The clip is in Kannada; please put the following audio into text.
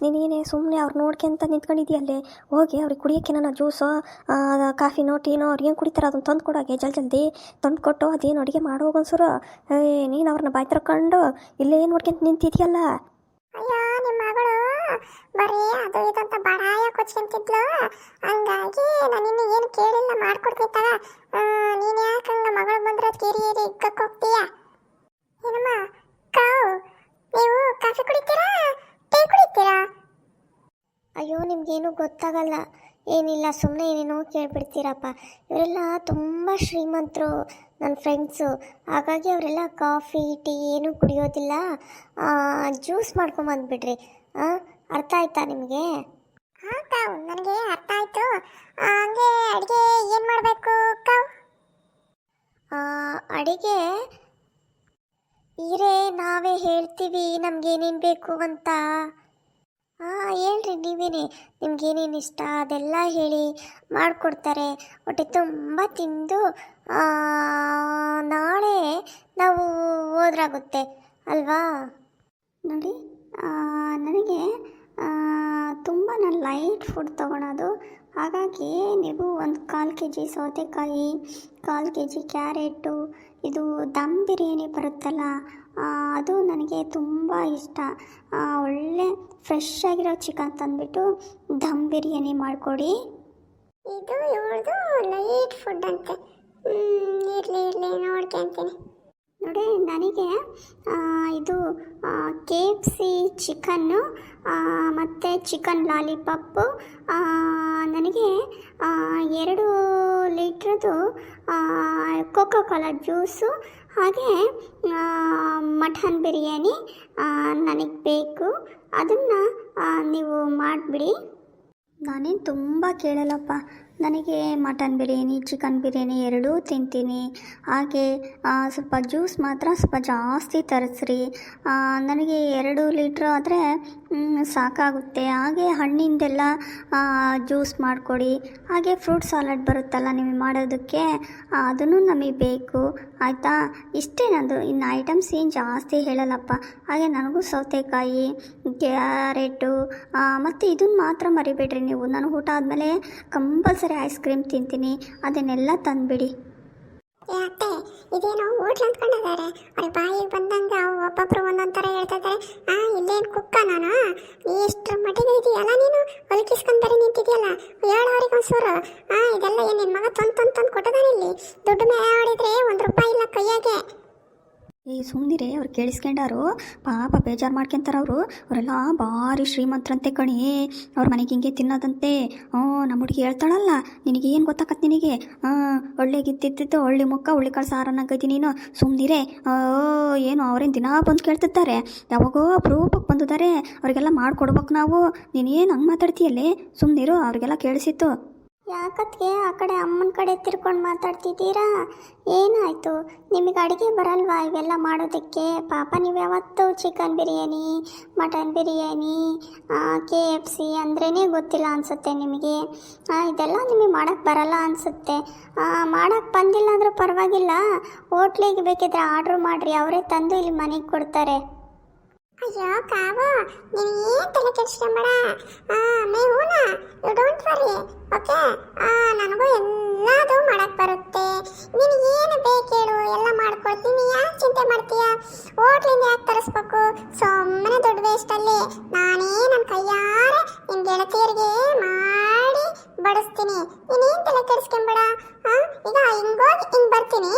ನೀನೇನೆ ಸುಮ್ಮನೆ ಅವ್ರು ನೋಡ್ಕೊಂತ ನಿಂತ್ಕೊಂಡಿದ್ಯಲ್ಲೇ ಹೋಗಿ ಅವ್ರಿಗೆ ಕುಡಿಯೋಕ್ಕೆ ನಾನು ಜ್ಯೂಸು ಕಾಫಿನೋ ಟೀನೋ ಅವ್ರಿಗೆ ಏನು ಕುಡಿತಾರೆ ಅದನ್ನು ತಂದು ಕೊಡೋಗೆ ಜಲ್ ಜಲ್ದಿ ತಂದು ಕೊಟ್ಟು ಅದೇನು ಅಡುಗೆ ಮಾಡೋಗು ಅನ್ಸರು ಏ, ನೀನು ಅವ್ರನ್ನ ಬಾಯ್ ತರ್ಕೊಂಡು ಇಲ್ಲೇ ನೋಡ್ಕೊಂತ ನಿಂತಿದ್ಯಲ್ಲ? ಅಯ್ಯೋ ನಿಮ್ಮ ಮಗಳು ಬರೀ ಅದು ಇದು ಅಂತ ಬಡಾಯ ಕೊಚ್ಕೊಂತಿದ್ಲು ಹಂಗಾಗಿ ನಾನು ಇನ್ನು ಏನು ಕೇಳಿಲ್ಲ ಮಾಡ್ಕೊಡ್ತಿತ್ತಾಗ ನೀನು ಯಾಕೆ ಹಂಗ ಮಗಳು ಬಂದ್ರೆ ಕೇರಿ ಇಕ್ಕಕ್ಕೆ ಹೋಗ್ತೀಯ? ಏನಮ್ಮ ಕಾವು ನೀವು ಕಾಫಿ ಕುಡಿತೀರಾ ಟೀ ಕುಡಿತೀರಾ ಅಯ್ಯೋ ನಿಮ್ಗೇನು ಗೊತ್ತಾಗಲ್ಲ. ಏನಿಲ್ಲ ಸುಮ್ಮನೆ ಏನೇನೋ ಕೇಳಿಬಿಡ್ತೀರಪ್ಪ. ಇವರೆಲ್ಲ ತುಂಬ ಶ್ರೀಮಂತರು ನನ್ನ ಫ್ರೆಂಡ್ಸು. ಹಾಗಾಗಿ ಅವರೆಲ್ಲ ಕಾಫಿ ಟೀ ಏನೂ ಕುಡಿಯೋದಿಲ್ಲ. ಜ್ಯೂಸ್ ಮಾಡ್ಕೊಂಬಂದ್ಬಿಡ್ರಿ. ಹಾಂ ಅರ್ಥ ಆಯ್ತಾ ನಿಮಗೆ? ಹಾಂ ತಾ ನನಗೆ ಅರ್ಥ ಆಯಿತು. ಹಂಗೆ ಅಡುಗೆ ಏನು ಮಾಡಬೇಕು ಕಾವ್ ಅಡುಗೆ? ಈರೇ ನಾವೇ ಹೇಳ್ತೀವಿ ನಮ್ಗೇನೇನು ಬೇಕು ಅಂತ. ಹಾಂ ಹೇಳ್ರಿ, ನೀವೇನೆ. ನಿಮ್ಗೇನೇನು ಇಷ್ಟ? ಅದೆಲ್ಲ ಹೇಳಿ ಮಾಡಿಕೊಡ್ತಾರೆ. ಒಟ್ಟೆ ತುಂಬ ತಿಂದು ನಾಳೆ ನಾವು ಹೋದ್ರಾಗುತ್ತೆ. ಅಲ್ವಾ? ನೋಡಿ ನನಗೆ ತುಂಬ ನಾನು ಲೈಟ್ ಫುಡ್ ತೊಗೊಳೋದು. ಹಾಗಾಗಿ ನೀವು ಒಂದು ಕಾಲು ಕೆ ಜಿ ಸೌತೆಕಾಯಿ, ಕಾಲು ಕೆ ಜಿ ಕ್ಯಾರೆಟು ಇದು ದಮ್ ಬಿರಿಯಾನಿ ಬರುತ್ತಲ್ಲ ಅದು ನನಗೆ ತುಂಬ ಇಷ್ಟ. ಒಳ್ಳೆ ಫ್ರೆಶ್ ಆಗಿರೋ ಚಿಕನ್ ತಂದುಬಿಟ್ಟು ದಮ್ ಬಿರಿಯಾನಿ ಮಾಡಿಕೊಡಿ. ಇದು ಇವ್ರದ್ದು ಲೈಟ್ ಫುಡ್ ಅಂತೆ. ಇರಲಿ ಇರಲಿ ನೋಡ್ಕೊಂತೀನಿ. ನೋಡಿ ನನಗೆ ಇದು ಕೆ ಎಫ್ ಸಿ ಚಿಕನ್ನು ಮತ್ತು ಚಿಕನ್ ಲಾಲಿಪಾಪು ನನಗೆ ಎರಡು ಲೀಟ್ರದ್ದು ಕೋಕೋ ಕೋಲಾ ಜ್ಯೂಸು ಹಾಗೆ ಮಟನ್ ಬಿರಿಯಾನಿ ನನಗೆ ಬೇಕು. ಅದನ್ನು ನೀವು ಮಾಡಿಬಿಡಿ. ನಾನೇನು ತುಂಬ ಕೇಳಲ್ಲಪ್ಪ. ನನಗೆ ಮಟನ್ ಬಿರಿಯಾನಿ, ಚಿಕನ್ ಬಿರಿಯಾನಿ ಎರಡೂ ತಿಂತೀನಿ. ಹಾಗೆ ಸ್ವಲ್ಪ ಜ್ಯೂಸ್ ಮಾತ್ರ ಸ್ವಲ್ಪ ಜಾಸ್ತಿ ತರಿಸ್ರಿ. ನನಗೆ ಎರಡು ಲೀಟ್ರ್ ಆದರೆ ಸಾಕಾಗುತ್ತೆ. ಹಾಗೆ ಹಣ್ಣಿಂದೆಲ್ಲ ಜ್ಯೂಸ್ ಮಾಡಿಕೊಡಿ. ಹಾಗೆ ಫ್ರೂಟ್ ಸಾಲಡ್ ಬರುತ್ತಲ್ಲ ನಿಮಗೆ ಮಾಡೋದಕ್ಕೆ, ಅದನ್ನು ನಮಗೆ ಬೇಕು. ಆಯಿತಾ? ಇಷ್ಟೇ ನಂದು. ಇನ್ನು ಐಟಮ್ಸ್ ಏನು ಜಾಸ್ತಿ ಹೇಳಲ್ಲಪ್ಪ. ಹಾಗೆ ನನಗೂ ಸೌತೆಕಾಯಿ, ಕ್ಯಾರೆಟು ಮತ್ತು ಇದನ್ನು ಮಾತ್ರ ಮರಿಬೇಡ್ರಿ ನೀವು. ನಾನು ಊಟ ಆದಮೇಲೆ ಕಂಪಲ್ಸರಿ ಐಸ್ ಕ್ರೀಮ್ ತಿಂತೀನಿ, ಅದನ್ನೆಲ್ಲ ತಂದುಬಿಡಿ. ಅತ್ತೆ, ಇದೇನೋ ಹೋಟ್ಲ್ ಅಂದ್ಕೊಂಡಿದ್ದಾರೆ. ಅವ್ರ ಬಾಯಿಗೆ ಬಂದಂಗೆ ಅವು ಒಬ್ಬೊಬ್ರು ಒಂದೊಂದು ಥರ ಹೇಳ್ತಾ ಇದ್ದಾರೆ. ಆ, ಇಲ್ಲೇನು ಕುಕ್ಕ ನಾನು? ನೀ ಎಷ್ಟು ಮಟ್ಟಿಗೆ ಇದೆಯಲ್ಲ ನೀನು? ಹೊಲಿಕಿಸ್ಕೊಂಡು ಬರೀ ನಿಂತಿದೆಯಲ್ಲ? ಹೇಳು ಅವ್ರಿಗೆ ಒಂಚೂರು ಆ, ಇದೆಲ್ಲ ಏನು ನಿನ್ನ ಮಗ ತಂದು ತಂದು ತಂದು ಕೊಟ್ಟದಾನಿಲ್ಲಿ ದುಡ್ಡು ಮೇಲೆ ಆಡಿದ್ರೆ ಒಂದು ರೂಪಾಯಿ ಇಲ್ಲ ಕೈಯಾಗೆ. ಈ ಸುಮ್ಮನಿರೆ ಅವ್ರು ಕೇಳಿಸ್ಕೊಂಡಾರು. ಪಾಪ ಬೇಜಾರು ಮಾಡ್ಕೊಂತಾರ ಅವರು ಅವರೆಲ್ಲ ಭಾರಿ ಶ್ರೀಮಂತರಂತೆ ಕಣಿ. ಅವ್ರ ಮನೆಗೆ ಹಿಂಗೆ ತಿನ್ನೋದಂತೆ. ಹ್ಞೂ ನಮ್ಮ ಹುಡುಗಿ ಹೇಳ್ತಾಳಲ್ಲ ನಿನಗೆ ಏನು ನಿನಗೆ? ಹಾಂ ಒಳ್ಳೆಗಿದ್ದಿದ್ದು ಒಳ್ಳೆ ಮುಖ, ಒಳ್ಳೆ ಕಾಳು ಸಾರನ್ನಾಗೈತಿ ನೀನು. ಸುಮ್ಮನಿರೆ ಏನು ಅವ್ರೇನು ದಿನ ಬಂದು ಕೇಳ್ತಿರ್ತಾರೆ ಯಾವಾಗೋ ಅಪರೂಪಕ್ಕೆ ಬಂದಿದ್ದಾರೆ ಅವರಿಗೆಲ್ಲ ಮಾಡಿಕೊಡ್ಬೇಕು ನಾವು. ನೀನೇನು ಹಂಗೆ ಮಾತಾಡ್ತೀಯಲ್ಲೇ? ಸುಮ್ಮನಿರು ಅವ್ರಿಗೆಲ್ಲ ಕೇಳಿಸಿತ್ತು. ಯಾಕತ್ಗೆ? ಆ ಕಡೆ ಅಮ್ಮನ ಕಡೆ ತಿರ್ಕೊಂಡು ಮಾತಾಡ್ತಿದ್ದೀರಾ? ಏನಾಯಿತು? ನಿಮಗೆ ಅಡುಗೆ ಬರಲ್ವಾ ಇವೆಲ್ಲ ಮಾಡೋದಕ್ಕೆ? ಪಾಪ ನೀವು ಯಾವತ್ತೂ chicken biryani mutton biryani K F C ಅಂದ್ರೇ ಗೊತ್ತಿಲ್ಲ ಅನಿಸುತ್ತೆ ನಿಮಗೆ. ಇದೆಲ್ಲ ನಿಮಗೆ ಮಾಡೋಕ್ಕೆ ಬರಲ್ಲ ಅನಿಸುತ್ತೆ. ಮಾಡೋಕ್ಕೆ ಬಂದಿಲ್ಲ ಅಂದರೂ ಪರವಾಗಿಲ್ಲ. ಹೋಟ್ಲಿಗೆ ಬೇಕಿದ್ರೆ ಆರ್ಡ್ರ್ ಮಾಡಿರಿ, ಅವರೇ ತಂದು ಇಲ್ಲಿ ಮನೆಗೆ ಕೊಡ್ತಾರೆ. ಅಯ್ಯೋ, ಕಾವು, ನೀನು ಏನು ತಲೆ ಕೆಡಿಸ್ಕೊಂಬೇಡ? ಮೇ ಹೋಟ್ಲಿಂದ ಯಾಕೆ ತರಿಸ್ಬೇಕು? ಸುಮ್ಮನೆ ದುಡ್ಡು ವೇಸ್ಟ್ ಅಲ್ಲಿ ನಾನೇ ನನ್ನ ಕೈಯಾರೆ ನಿನ್ನ ಗೆಳತಿಯರಿಗೆ ಮಾಡಿ ಬಡಿಸ್ತೀನಿ. ನೀನೇನ್ ತಲೆ ಕೆಡಿಸ್ಕೊಂಬೇಡ? ಈಗ ಹಿಂಗೋಗಿ ಹಿಂಗೆ ಬರ್ತೀನಿ.